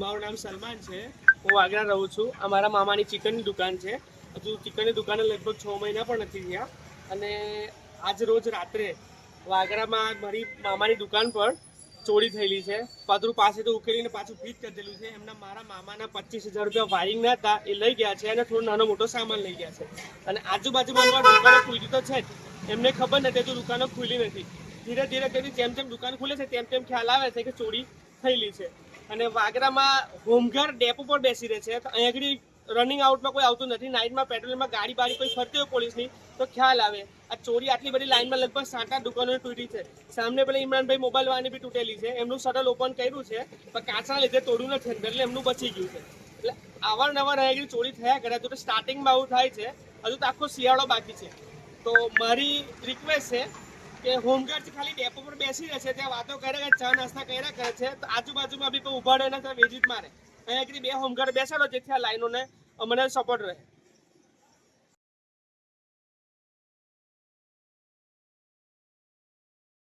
મારું નામ સલમાન છે. હું વાગરા રહું છું. અમારા મામાની ચિકનની દુકાન છે. હજુ ચિકનની દુકાને લગભગ છ મહિના પણ નથી થયા. અને આજ રોજ રાત્રે વાગરામાં મારી મામાની દુકાન પર ચોરી થયેલી છે. પાદરું પાસેથી ઉકેલીને પાછું ફીટ કરી દેલું છે. એમના મારા મામાના પચીસ હજાર રૂપિયા વાયરિંગના હતા. એ લઈ ગયા છે અને થોડો નાનો મોટો સામાન લઈ ગયા છે. અને આજુબાજુમાં દુકાનો ખુલી તો છે જ. એમને ખબર નથી, હજુ દુકાનો ખુલી નથી. ધીરે ધીરે કરી જેમ જેમ દુકાન ખુલે છે, તેમ તેમ ખ્યાલ આવે છે કે ચોરી થયેલી છે. અને વાગરામાં હોમગાર્ડ ડેપો પર બેસી રહે છે. અહીંયા આગળ રનિંગ આઉટમાં કોઈ આવતું નથી. નાઇટમાં પેટ્રોલમાં ગાડી બાડી કોઈ ફરતી હોય પોલીસની, તો ખ્યાલ આવે. આ ચોરી આટલી બધી લાઈનમાં લગભગ સાત આઠ દુકાનો તૂટી છે. સામને પેલા ઇમરાનભાઈ મોબાઈલ વાળાની બી તૂટેલી છે. એમનું શટલ ઓપન કર્યું છે, પણ કાચના લીધે તોડ્યું નથી એટલે એમનું બચી ગયું છે. એટલે અવારનવાર અહીંયા ચોરી થયા કરે તો સ્ટાર્ટિંગમાં આવું થાય છે. હજુ તો આખો શિયાળો બાકી છે. તો મારી રિક્વેસ્ટ છે કે હોમગાર્ડ ખાલી ડેપો પર બેસી રહે છે, ત્યાં વાતો કરે કે ચા નાસ્તા કર્યા કરે છે, તો આજુબાજુમાં બી ઊભા રહે ને ત્યાં વેજીત મારે. અહીંયા બે હોમગાર્ડ બેસાડો, જેથી આ લાઈનોને અમને સપોર્ટ રહે.